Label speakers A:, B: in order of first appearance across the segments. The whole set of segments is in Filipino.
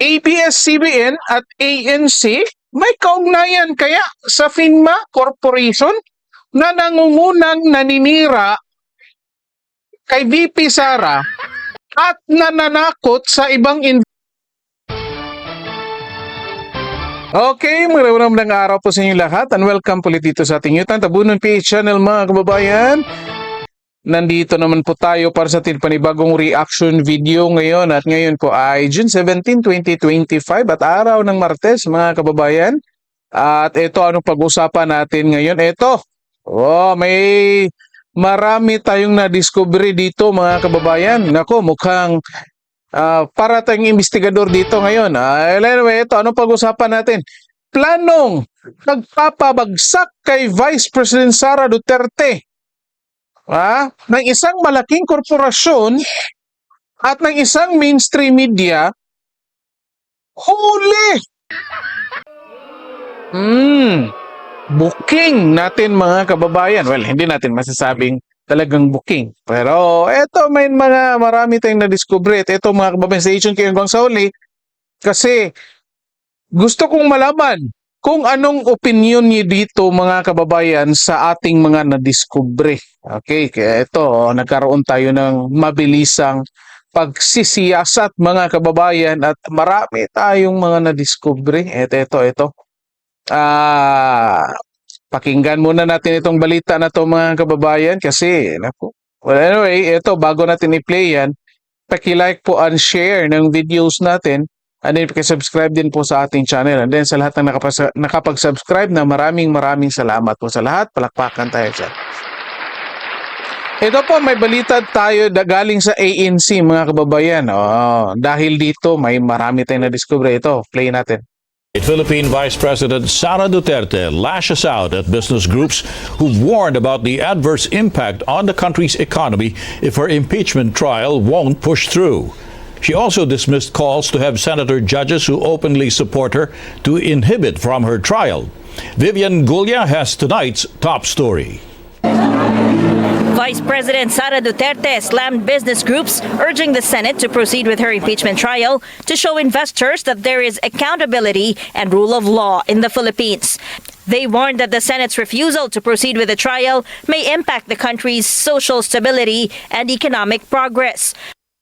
A: ABS-CBN at ANC may kaugnayan kaya sa FINMA Corporation na nangungunang naninira kay VP Sara at nananakot sa ibang in Okay, maraming ng araw po sa inyo lahat and welcome po ulit dito sa ating YouTube Tabunan PH channel mga kababayan. Nandito naman po tayo para sa ating panibagong reaction video ngayon at ngayon po ay June 17, 2025 at araw ng Martes mga kababayan. At ito anong pag-usapan natin ngayon? Ito, oh, may marami tayong na-discovery dito mga kababayan. Nako, mukhang ah, para tayong investigador dito ngayon. Ah, anyway, ito anong pag-usapan natin? Planong nagpapabagsak kay Vice President Sara Duterte ah, ng isang malaking korporasyon at ng isang mainstream media, huli! Hmm, booking natin mga kababayan. Well, hindi natin masasabing talagang booking. Pero eto may mga marami tayong na-discover. At Eto mga kababayan, sa Agent kayo hanggang. Kasi gusto kong malaman kung anong opinion niyo dito mga kababayan sa ating mga nadiskubre. Okay, kaya ito, oh, nagkaroon tayo ng mabilisang pagsisiyasat mga kababayan at marami tayong mga nadiskubre. Ito, ito, ito. Ah, pakinggan muna natin itong balita na to mga kababayan kasi, naku. Well, anyway, ito, bago natin i-play yan, paki-like po and share ng videos natin And then, subscribe din po sa ating channel. And then, sa lahat ng nakapag-subscribe na maraming maraming salamat po sa lahat. Palakpakan tayo dyan. Ito po, may balita tayo galing sa ANC, mga kababayan. Oh, dahil dito, may marami tayong na-discover. Ito, play natin.
B: Philippine Vice President Sara Duterte lashes out at business groups who've warned about the adverse impact on the country's economy if her impeachment trial won't push through. She also dismissed calls to have senator judges who openly support her to inhibit from her trial. Vivian Gulia has tonight's top story.
C: Vice President Sara Duterte slammed business groups urging the Senate to proceed with her impeachment trial to show investors that there is accountability and rule of law in the Philippines. They warned that the Senate's refusal to proceed with the trial may impact the country's social stability and economic progress.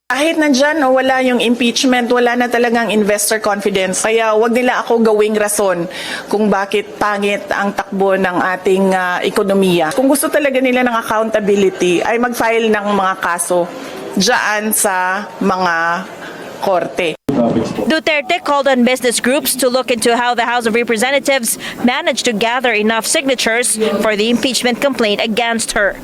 D: Kahit nandyan, no, wala yung impeachment, wala na talagang investor confidence. Kaya wag nila ako gawing rason kung bakit pangit ang takbo ng ating ah, ekonomiya. Kung gusto talaga nila ng accountability, ay mag-file ng mga kaso dyan sa mga korte.
C: Duterte called on business groups to look into how the House of Representatives managed to gather enough signatures for the impeachment complaint against her.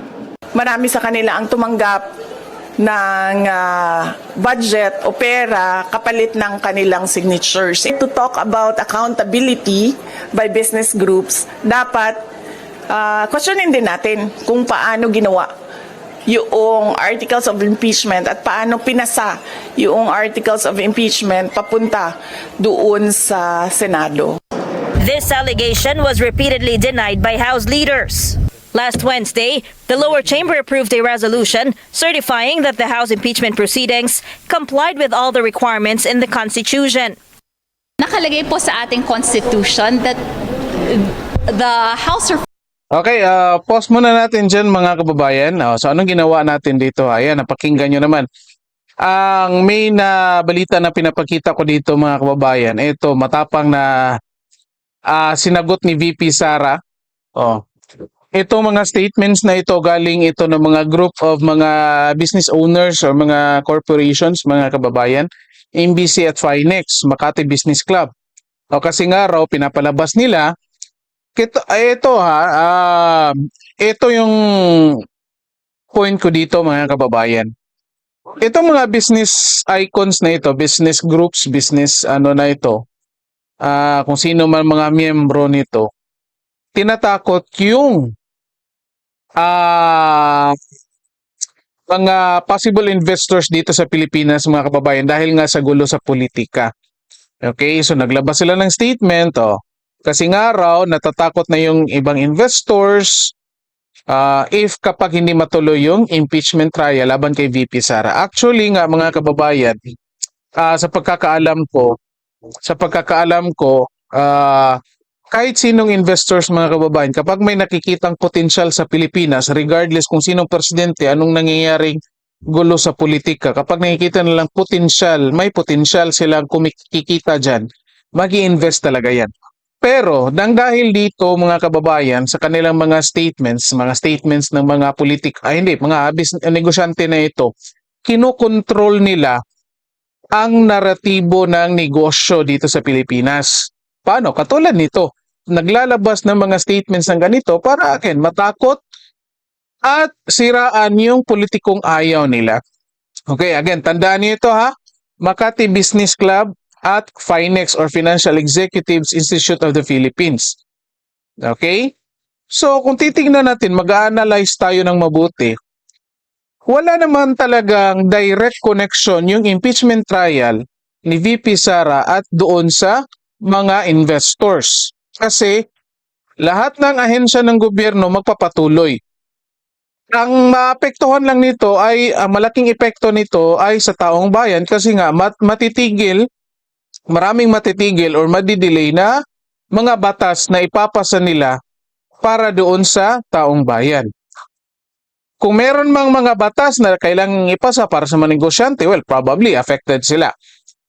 D: Marami sa kanila ang tumanggap ng ah, budget o pera kapalit ng kanilang signatures. To talk about accountability by business groups, dapat uh, questionin din natin kung paano ginawa yung articles of impeachment at paano pinasa yung articles of impeachment papunta doon sa Senado.
C: This allegation was repeatedly denied by House leaders. Last Wednesday, the lower chamber approved a resolution certifying that the House impeachment proceedings complied with all the requirements in the Constitution.
E: Nakalagay po sa ating constitution that the House of
A: Okay, uh, pause muna natin dyan mga kababayan. Oh, so anong ginawa natin dito? Ayan, napakinggan nyo naman. Ang main na balita na pinapakita ko dito mga kababayan, ito matapang na ah, sinagot ni VP Sara. Oh. Ito mga statements na ito galing ito ng mga group of mga business owners or mga corporations, mga kababayan, MBC at Finex, Makati Business Club. O kasi nga raw pinapalabas nila ito, ito ha, ah, ito yung point ko dito mga kababayan. Ito mga business icons na ito, business groups, business ano na ito, ah, kung sino man mga miyembro nito, tinatakot yung ah, mga possible investors dito sa Pilipinas mga kababayan dahil nga sa gulo sa politika. Okay, so naglabas sila ng statement, oh. Kasi nga raw, natatakot na yung ibang investors ah, if kapag hindi matuloy yung impeachment trial laban kay VP Sara. Actually nga mga kababayan, ah, sa pagkakaalam ko, sa pagkakaalam ko, ah, kahit sinong investors mga kababayan, kapag may nakikitang potential sa Pilipinas, regardless kung sinong presidente, anong nangyayaring gulo sa politika, kapag nakikita nilang potential, may potential silang kumikita dyan, mag invest talaga yan. Pero, nang dahil dito mga kababayan, sa kanilang mga statements, mga statements ng mga politik, ay hindi, mga bis, negosyante na ito, kinokontrol nila ang naratibo ng negosyo dito sa Pilipinas. Paano? Katulad nito, naglalabas ng mga statements ng ganito para again, matakot at siraan yung politikong ayaw nila. Okay, again, tandaan niyo ito ha. Makati Business Club at Finex or Financial Executives Institute of the Philippines. Okay? So, kung titingnan natin, mag-analyze tayo ng mabuti. Wala naman talagang direct connection yung impeachment trial ni VP Sara at doon sa mga investors. Kasi lahat ng ahensya ng gobyerno magpapatuloy. Ang maapektuhan lang nito ay ang malaking epekto nito ay sa taong bayan kasi nga mat- matitigil maraming matitigil or madidelay na mga batas na ipapasa nila para doon sa taong bayan. Kung meron mang mga batas na kailangang ipasa para sa mga negosyante, well, probably affected sila.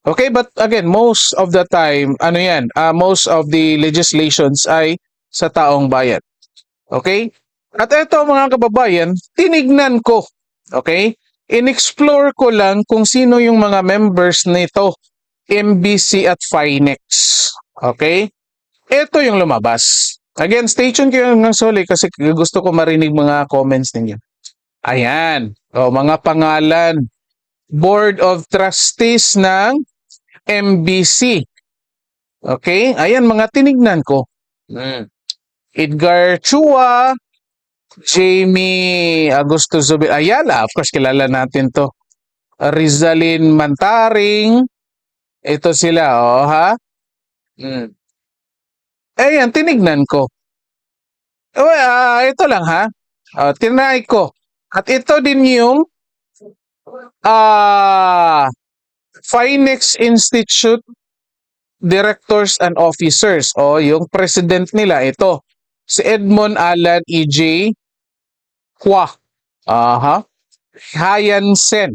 A: Okay, but again, most of the time, ano yan, ah, most of the legislations ay sa taong bayan. Okay? At ito mga kababayan, tinignan ko. Okay? In-explore ko lang kung sino yung mga members nito, MBC at Finex. Okay? Ito yung lumabas. Again, stay tuned kayo ng soli kasi gusto ko marinig mga comments ninyo. Ayan. O, mga pangalan. Board of Trustees ng MBC. Okay? Ayan, mga tinignan ko. Hmm. Edgar Chua, Jamie Augusto Zubir Ayala, of course, kilala natin to. Rizalin Mantaring, ito sila, oh, ha? Hmm. Ayan, tinignan ko. Oh, ah, ito lang, ha? Oh, tinry ko. At ito din yung ah Finex Institute Directors and Officers o yung president nila ito si Edmond Alan E.J. Hua. Aha. Hayan Sen.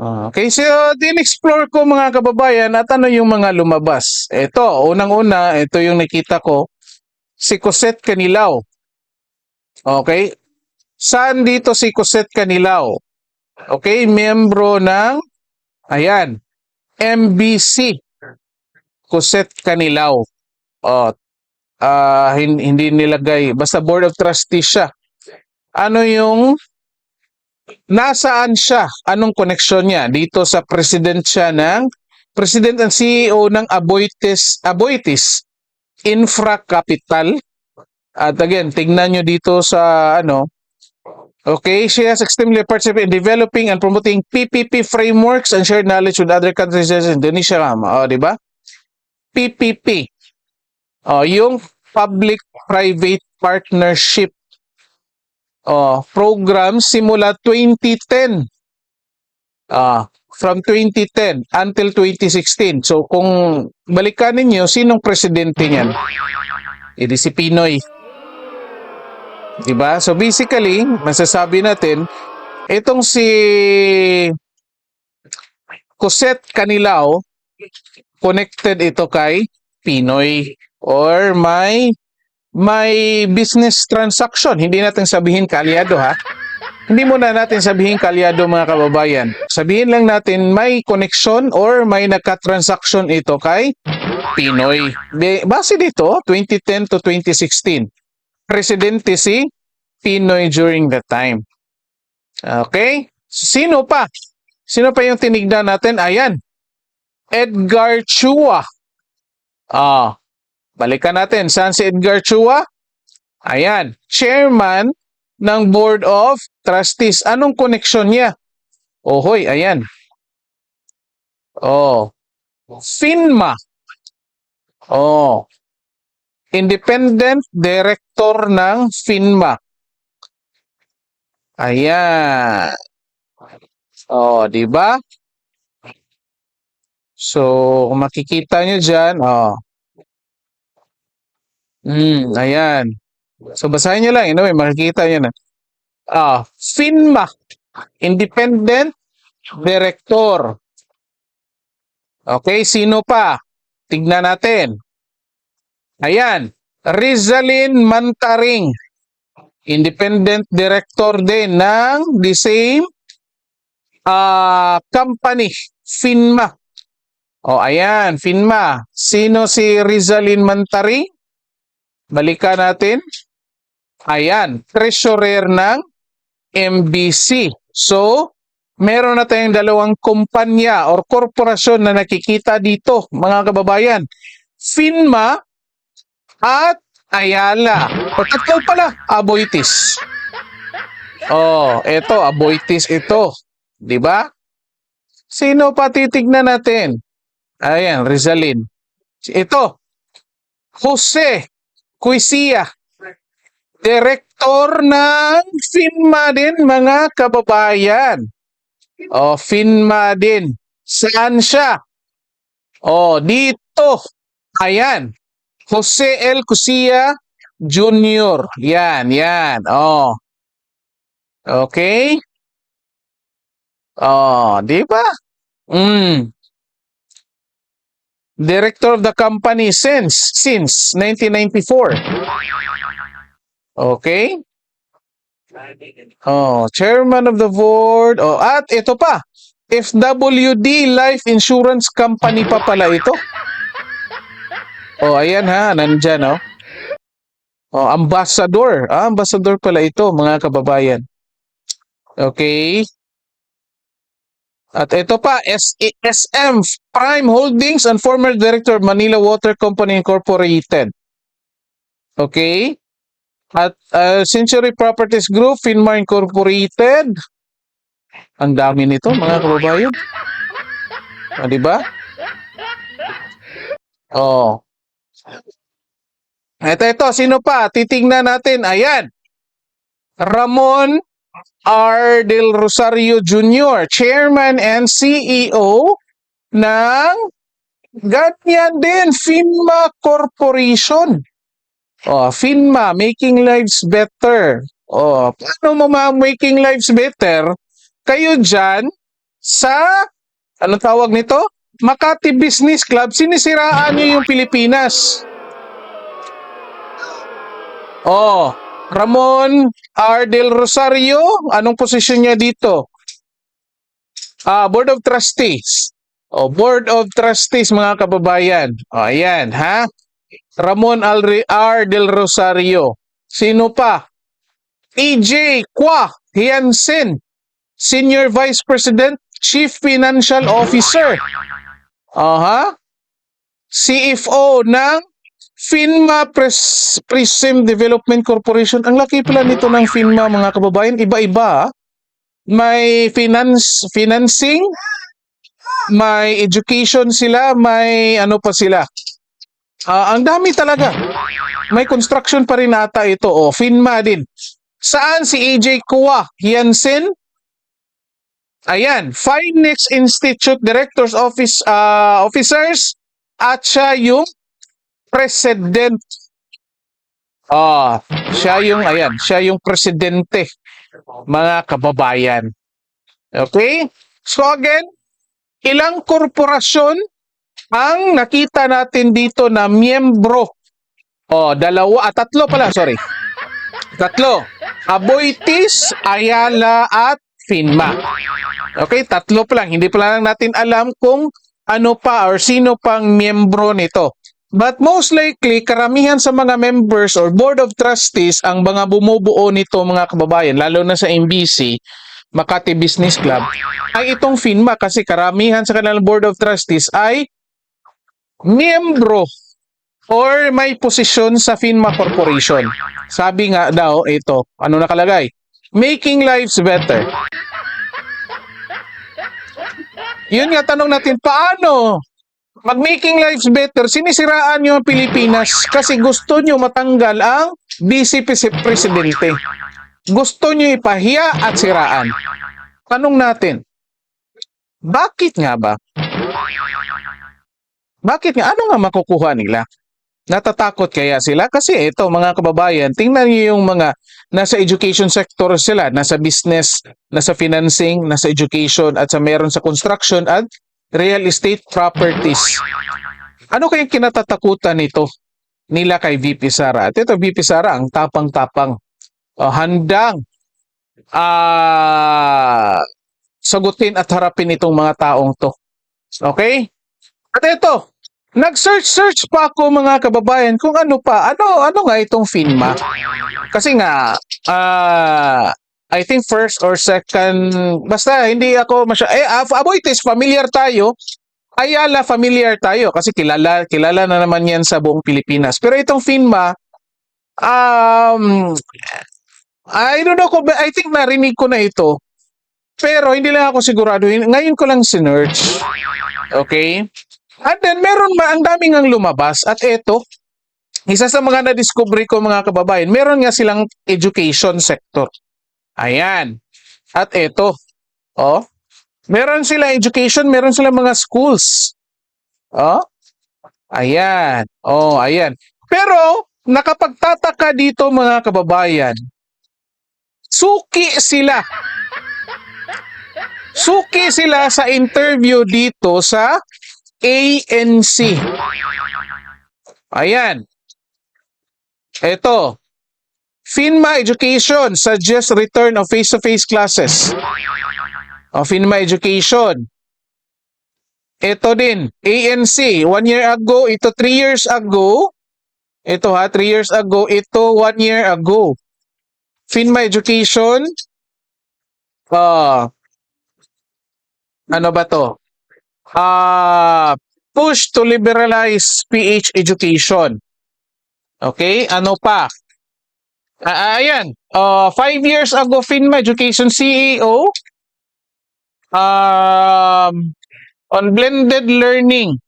A: Ah, Okay, so din-explore ko mga kababayan at ano yung mga lumabas. Ito, unang-una, ito yung nakita ko, si Cosette Canilao. Okay? Saan dito si Cosette Canilao? Okay, membro ng, ayan, MBC. Cosette Canilao. Oh, ah, hin- hindi nilagay, basta Board of Trustees siya. Ano yung, nasaan siya? Anong connection niya? Dito sa president siya ng, president and CEO ng Aboitis, Aboitis Infra Capital. At again, tingnan nyo dito sa ano, Okay, she has extremely participated in developing and promoting PPP frameworks and shared knowledge with other countries as Indonesia. O, di ba? PPP. O, yung Public-Private Partnership o, program simula 2010. Ah, from 2010 until 2016. So, kung balikan ninyo, sinong presidente niyan? Edi si Pinoy. Diba? So basically, masasabi natin, itong si Cosette Canilao, connected ito kay Pinoy or may may business transaction. Hindi natin sabihin kalyado ha. Hindi muna natin sabihin kalyado mga kababayan. Sabihin lang natin may connection or may nagka-transaction ito kay Pinoy. Base dito, 2010 to 2016 presidente si Pinoy during that time. Okay? Sino pa? Sino pa yung tinignan natin? Ayan. Edgar Chua. Ah, balikan natin. Saan si Edgar Chua? Ayan. Chairman ng Board of Trustees. Anong connection niya? Ohoy, ayan. Oh. FINMA. Oh. Independent Director ng FINMA. Ayan. Oh, di ba? So, kung makikita nyo dyan, oh. Hmm, ayan. So, basahin nyo lang. Anyway, makikita nyo na. Ah, FINMA, Independent Director. Okay, sino pa? Tignan natin. Ayan, Rizalin Mantaring. Independent Director din ng the same ah company, FINMA. O, ayan, FINMA. Sino si Rizalin Mantaring? Balikan natin. Ayan, treasurer ng MBC. So, meron na tayong dalawang kumpanya or korporasyon na nakikita dito, mga kababayan. FINMA at Ayala. O pala, Aboitis. Oh, eto, Aboitis ito. 'Di ba? Sino pa titignan natin? Ayan, Rizalin. Ito, Jose Cuisia. Direktor ng FINMA din, mga kababayan. O, FINMA din. Saan siya? O, dito. Ayan. Jose L. Cusia Jr. Yan, yan. O. Okay? O, di ba? Mm. Director of the company since since 1994. Okay? Oh, chairman of the board. Oh, at ito pa. FWD Life Insurance Company pa pala ito. Oh, ayan ha, nandyan oh. Oh, ambassador. Ah, ambassador pala ito, mga kababayan. Okay. At ito pa, SM Prime Holdings and former director of Manila Water Company Incorporated. Okay. At uh, Century Properties Group, Finmar Incorporated. Ang dami nito, mga kababayan. O, di ba? Oh. Ito, ito. Sino pa? Titingnan natin. Ayan. Ramon R. Del Rosario Jr., Chairman and CEO ng ganyan din, FINMA Corporation. Oh, FINMA, Making Lives Better. Oh, paano mo ma-making lives better? Kayo dyan sa, ano tawag nito? Makati Business Club, sinisiraan nyo yung Pilipinas. Oh, Ramon R. Del Rosario, anong posisyon niya dito? Ah, Board of Trustees. Oh, Board of Trustees mga kababayan. Oh, ayan, ha? Ramon R. Del Rosario. Sino pa? EJ Kwa Hiansin, Senior Vice President, Chief Financial Officer. Aha. CFO ng FINMA Pres Prism Development Corporation. Ang laki pala nito ng FINMA mga kababayan, iba-iba. ah. May finance financing, may education sila, may ano pa sila. Ah, ang dami talaga. May construction pa rin ata ito. O, FINMA din. Saan si AJ Kua? Yansen? Ayan, Finex Institute Directors Office ah, Officers at siya yung president. Ah, siya yung ayan, siya yung presidente mga kababayan. Okay? So again, ilang korporasyon ang nakita natin dito na miyembro? Oh, dalawa, ah, tatlo pala, sorry. Tatlo. Aboitis, Ayala at FINMA. Okay, tatlo pa lang. Hindi pa lang natin alam kung ano pa or sino pang miyembro nito. But most likely, karamihan sa mga members or board of trustees ang mga bumubuo nito mga kababayan, lalo na sa MBC, Makati Business Club, ay itong FINMA kasi karamihan sa kanilang board of trustees ay miyembro or may posisyon sa FINMA Corporation. Sabi nga daw, ito, ano nakalagay? Making lives better. Yun nga, tanong natin, paano mag-making lives better, sinisiraan nyo ang Pilipinas kasi gusto nyo matanggal ang vice presidente. Gusto nyo ipahiya at siraan. Tanong natin, bakit nga ba? Bakit nga? Ano nga makukuha nila? Natatakot kaya sila? Kasi ito mga kababayan, tingnan niyo yung mga nasa education sector sila, nasa business, nasa financing, nasa education at sa meron sa construction at real estate properties. Ano kayang kinatatakutan nito nila kay VP Sara? At ito VP Sara, ang tapang-tapang. O, handang ah sagutin at harapin itong mga taong to. Okay? At ito, nag-search-search pa ako mga kababayan kung ano pa, ano ano nga itong FINMA. Kasi nga, ah I think first or second, basta hindi ako masya, eh, ah, Aboites, familiar tayo. Ayala, familiar tayo kasi kilala, kilala na naman yan sa buong Pilipinas. Pero itong FINMA, um, I don't know kung, I think narinig ko na ito. Pero hindi lang ako sigurado. Ngayon ko lang sinerch. Okay? At then, meron ma, ang daming ang lumabas. At eto, isa sa mga na-discovery ko mga kababayan, meron nga silang education sector. Ayan. At eto, oh, meron sila education, meron sila mga schools. Oh, ayan. Oh, ayan. Pero, nakapagtataka dito mga kababayan, suki sila. Suki sila sa interview dito sa ANC. Ayan. Ito. FINMA Education suggests return of face-to-face classes. O, FINMA Education. Ito din, ANC, one year ago, ito three years ago. Ito ha, three years ago, ito one year ago. FINMA Education, ah, ano ba to? Ah, push to liberalize PH education. Okay, ano pa? Ah, ayan, uh, five years ago, FINMA Education CEO, um, on blended learning.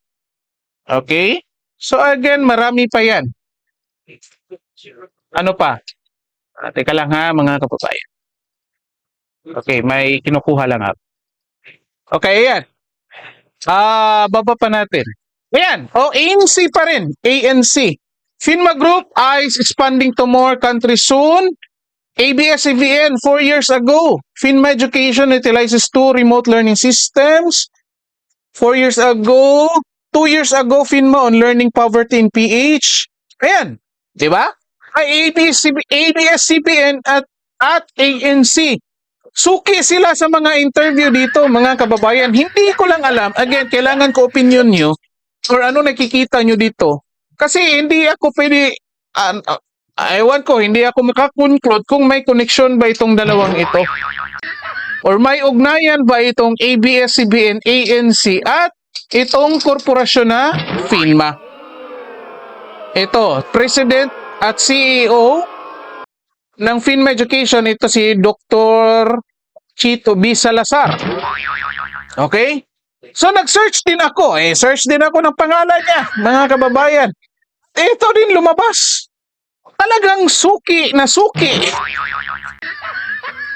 A: Okay? So again, marami pa yan. Ano pa? Ah, teka lang ha, mga kababayan. Okay, may kinukuha lang ako. Okay, ayan. Ah, baba pa natin. Ayan. Oh, ANC pa rin. ANC. FINMA Group eyes expanding to more countries soon. ABS-CBN four years ago. FINMA Education utilizes two remote learning systems. Four years ago. Two years ago, FINMA on learning poverty in PH. Ayan. Di ba? ABS-CBN at, at ANC. Suki sila sa mga interview dito, mga kababayan. Hindi ko lang alam. Again, kailangan ko opinion nyo or ano nakikita nyo dito. Kasi hindi ako pwede, uh, ewan ko, hindi ako makakonclude kung may connection ba itong dalawang ito. Or may ugnayan ba itong ABS-CBN, ANC at itong korporasyon na FINMA. Ito, President at CEO ng FINMA Education, ito si Dr. Chito B. Salazar. Okay? So nag-search din ako. Eh, search din ako ng pangalan niya, mga kababayan. Ito din lumabas. Talagang suki na suki.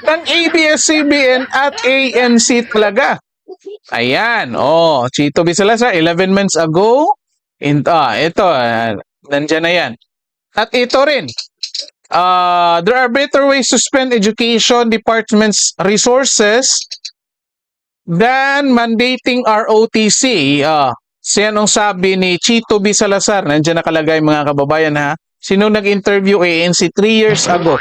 A: ng ABS-CBN at ANC talaga. Ayan, oh, Chito B. Salazar, 11 months ago. In, ah, ito, ah, nandyan na yan. At ito rin, uh, there are better ways to spend education department's resources than mandating ROTC. Uh, siya nung sabi ni Chito B. Salazar, nandiyan nakalagay mga kababayan ha, sino nag-interview ANC 3 years ago.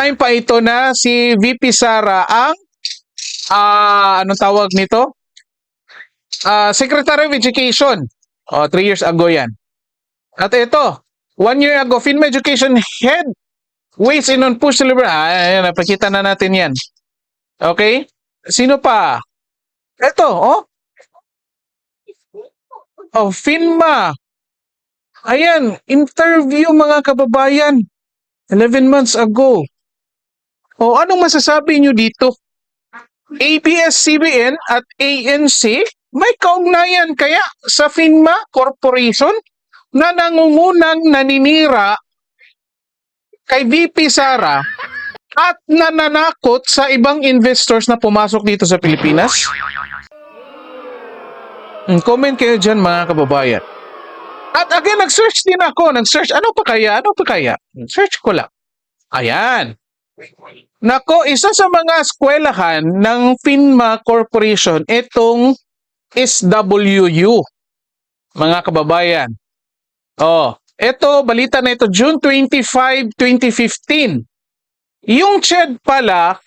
A: Time pa ito na si VP Sara ang, ah anong tawag nito? Ah, Secretary of Education. Oh, 3 years ago yan. At ito, one year ago, FINMA Education Head Ways in on push to liberal. Ah, ayan, napakita na natin yan. Okay? Sino pa? Ito, oh. Oh, FINMA. Ayan, interview mga kababayan. 11 months ago. Oh, anong masasabi nyo dito? ABS-CBN at ANC may kaugnayan kaya sa FINMA Corporation na nangungunang naninira kay VP Sara at nananakot sa ibang investors na pumasok dito sa Pilipinas? Mm, Comment kayo dyan mga kababayan. At again, nag-search din ako. Nag-search, ano pa kaya? Ano pa kaya? Search ko lang. Ayan. Nako, isa sa mga eskwelahan ng FINMA Corporation, itong SWU. Mga kababayan. Oh, ito, balita na ito, June 25, 2015. Yung CHED pala,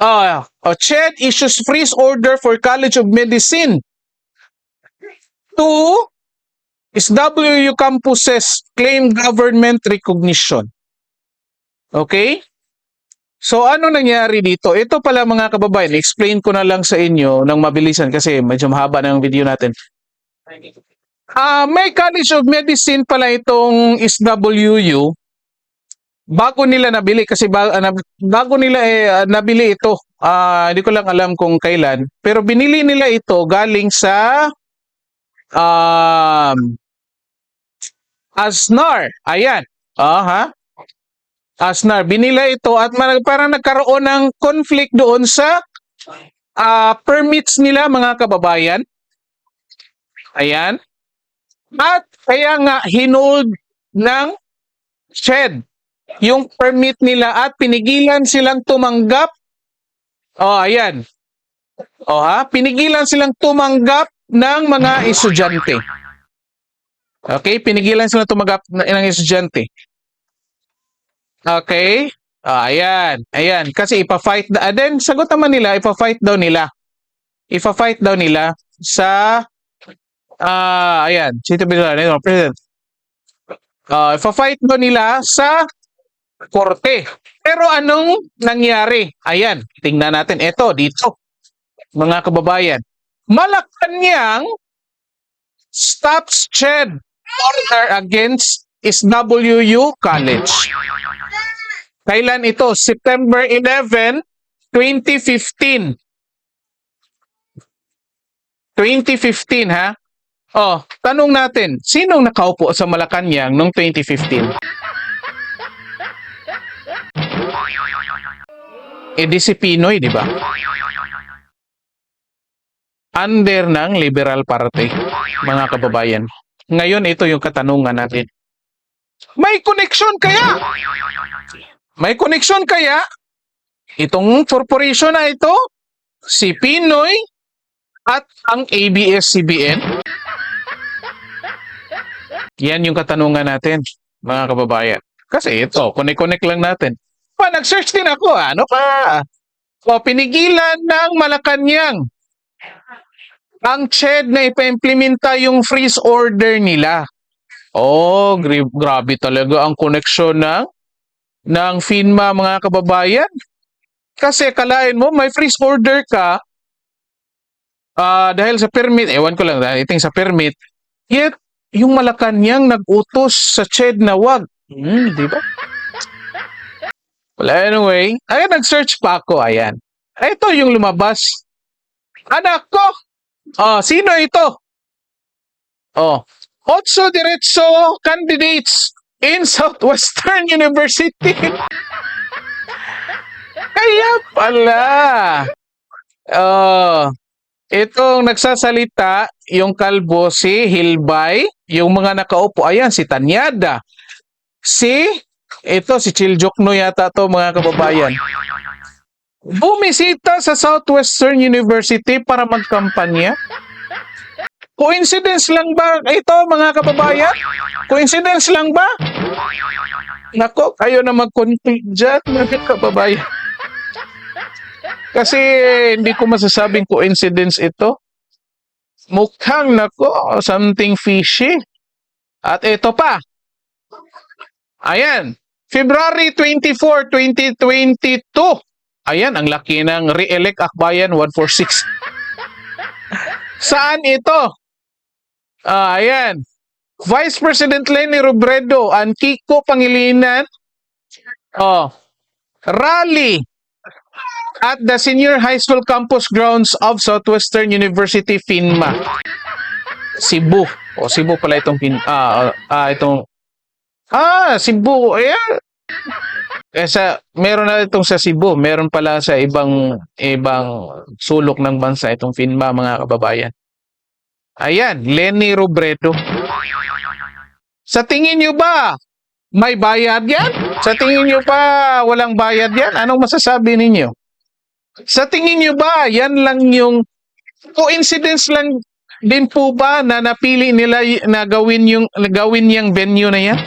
A: ah, oh, CHED issues freeze order for College of Medicine to SWU campuses claim government recognition. Okay? So ano nangyari dito? Ito pala mga kababayan, explain ko na lang sa inyo ng mabilisan kasi medyo mahaba na yung video natin. Ah, may College of Medicine pala itong SWU bago nila nabili kasi ah, bago nila eh, ah, nabili ito. Ah, hindi ko lang alam kung kailan, pero binili nila ito galing sa um Asnar. Ayan. Aha. Asnar. Binila ito at parang nagkaroon ng conflict doon sa ah, permits nila mga kababayan. Ayan. At kaya nga hinold ng shed yung permit nila at pinigilan silang tumanggap. Oh, ayan. Oh, ha? Pinigilan silang tumanggap ng mga estudyante. Okay, pinigilan silang tumanggap ng, estudyante. Okay? Ah, ayan. Ayan. Kasi ipa-fight. da- And then, sagot naman nila, ipa-fight daw nila. Ipa-fight daw nila sa ah ayan, City President. President. Ah, ipa-fight daw nila sa korte. Pero anong nangyari? Ayan, tingnan natin. Ito, dito. Mga kababayan. Malacanang stops CHED order against SWU College. Kailan ito? September 11, 2015. 2015 ha? Oh, tanong natin, sinong nakaupo sa Malacanang noong 2015? Eh di si Pinoy, di ba? Under ng Liberal Party, mga kababayan. Ngayon, ito yung katanungan natin. May connection kaya? May connection kaya? Itong corporation na ito, si Pinoy at ang ABS-CBN? Yan yung katanungan natin, mga kababayan. Kasi ito, connect-connect lang natin. Pa, nag-search din ako. Ano pa? O, pinigilan ng Malacanang ang CHED na ipa-implementa yung freeze order nila. Oh, gra- grabe talaga ang koneksyon ng ng FINMA mga kababayan. Kasi kalain mo may freeze order ka ah dahil sa permit, ewan ko lang dahil iting sa permit, yet yung Malacanang nag-utos sa CHED na wag. Hmm, di ba? Well, anyway, ay nag-search pa ako, ayan. Ito yung lumabas. Anak ko! Oh, sino ito? Oh, Otso Diretso candidates in Southwestern University. Kaya pala. Oh, itong nagsasalita, yung kalbo si Hilbay, yung mga nakaupo, ayan, si Tanyada. Si, ito, si Chiljokno yata to mga kababayan. Bumisita sa Southwestern University para magkampanya. Coincidence lang ba ito mga kababayan? Coincidence lang ba? Nako, kayo na mag-conflict dyan mga kababayan. Kasi hindi ko masasabing coincidence ito. Mukhang nako, something fishy. At ito pa. Ayan, February 24, 2022. Ayan, ang laki ng re-elect Akbayan 146. Saan ito? Ah, ayan. Vice President Lenny Robredo and Kiko Pangilinan. Oh. Rally at the Senior High School campus grounds of Southwestern University FINMA. Cebu. O Cebu pala itong pin ah, ah itong Ah, Cebu. Ayan. Eh sa meron na itong sa Cebu, meron pala sa ibang ibang sulok ng bansa itong FINMA mga kababayan. Ayan, Lenny Robredo. Sa tingin nyo ba, may bayad yan? Sa tingin nyo ba, walang bayad yan? Anong masasabi ninyo? Sa tingin nyo ba, yan lang yung coincidence lang din po ba na napili nila na gawin yung gawin yung venue na yan?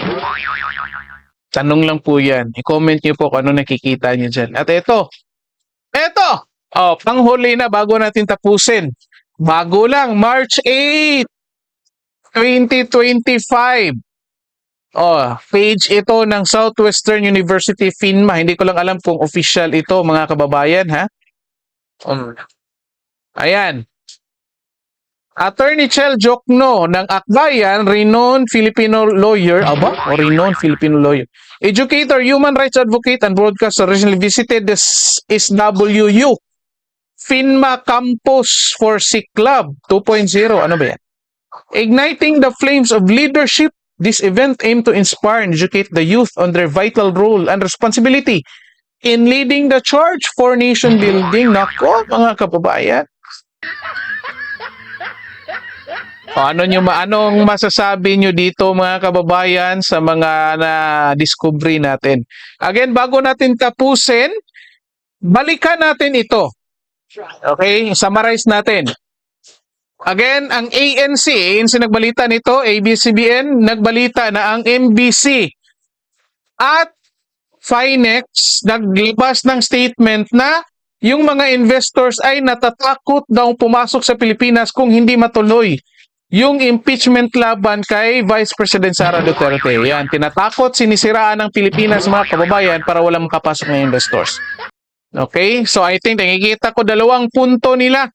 A: Tanong lang po yan. I-comment nyo po kung ano nakikita nyo dyan. At ito, ito, oh, panghuli na bago natin tapusin. Bago lang, March 8, 2025. Oh, page ito ng Southwestern University FINMA. Hindi ko lang alam kung official ito, mga kababayan, ha? Um, ayan. Attorney Chel Jokno ng Akbayan, renowned Filipino lawyer, aba, o renowned Filipino lawyer, educator, human rights advocate, and broadcaster recently visited the SWU FINMA Campus for Sick Club 2.0. Ano ba yan? Igniting the flames of leadership, this event aimed to inspire and educate the youth on their vital role and responsibility in leading the charge for nation building. Nako, mga kababayan. O, ano nyo, anong masasabi nyo dito mga kababayan sa mga na-discovery natin? Again, bago natin tapusin, balikan natin ito. Okay, summarize natin. Again, ang ANC, ANC nagbalita nito, ABCBN, nagbalita na ang MBC at Finex naglabas ng statement na yung mga investors ay natatakot daw pumasok sa Pilipinas kung hindi matuloy yung impeachment laban kay Vice President Sara Duterte. Yan, tinatakot, sinisiraan ng Pilipinas mga kababayan para walang makapasok ng investors. Okay? So I think nakikita ko dalawang punto nila.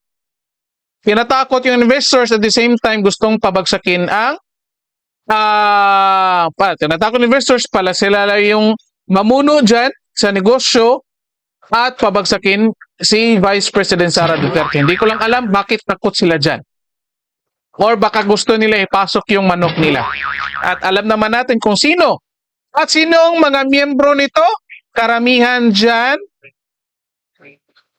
A: Tinatakot yung investors at the same time gustong pabagsakin ang ah pa, tinatakot investors pala sila yung mamuno dyan sa negosyo at pabagsakin si Vice President Sara Duterte. Hindi ko lang alam bakit takot sila dyan. Or baka gusto nila ipasok yung manok nila. At alam naman natin kung sino. At sino ang mga miyembro nito? Karamihan dyan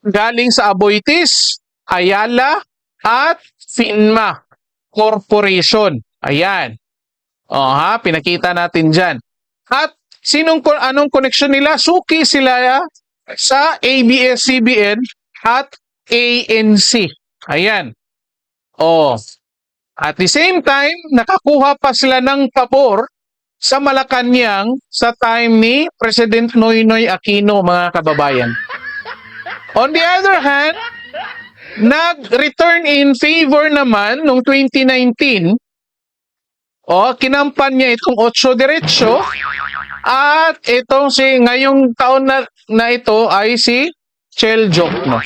A: galing sa Aboitis, Ayala, at FINMA Corporation. Ayan. O ha, pinakita natin dyan. At sinong anong connection nila? Suki sila sa ABS-CBN at ANC. Ayan. Oh. At the same time, nakakuha pa sila ng pabor sa Malacanang sa time ni President Noynoy Aquino, mga kababayan. On the other hand, nag-return in favor naman noong 2019, o kinampan niya itong Ocho Derecho, at itong si, ngayong taon na, na ito ay si Chel Jokno.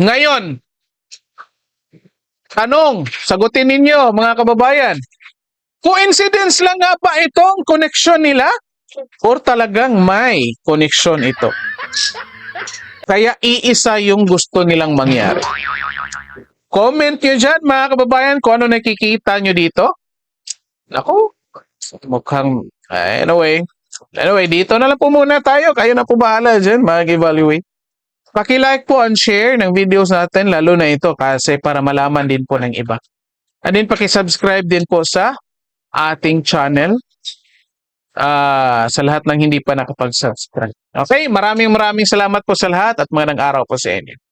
A: Ngayon, tanong, sagutin ninyo mga kababayan, coincidence lang nga ba itong connection nila? Or talagang may connection ito? Kaya iisa yung gusto nilang mangyari. Comment nyo dyan mga kababayan kung ano nakikita nyo dito. Ako, mukhang, anyway, anyway, dito na lang po muna tayo. Kayo na po bahala dyan, mag-evaluate. Paki-like po and share ng videos natin, lalo na ito kasi para malaman din po ng iba. And then paki-subscribe din po sa ating channel ah sa lahat ng hindi pa nakapag-subscribe. Okay, maraming maraming salamat po sa lahat at magandang araw po sa inyo.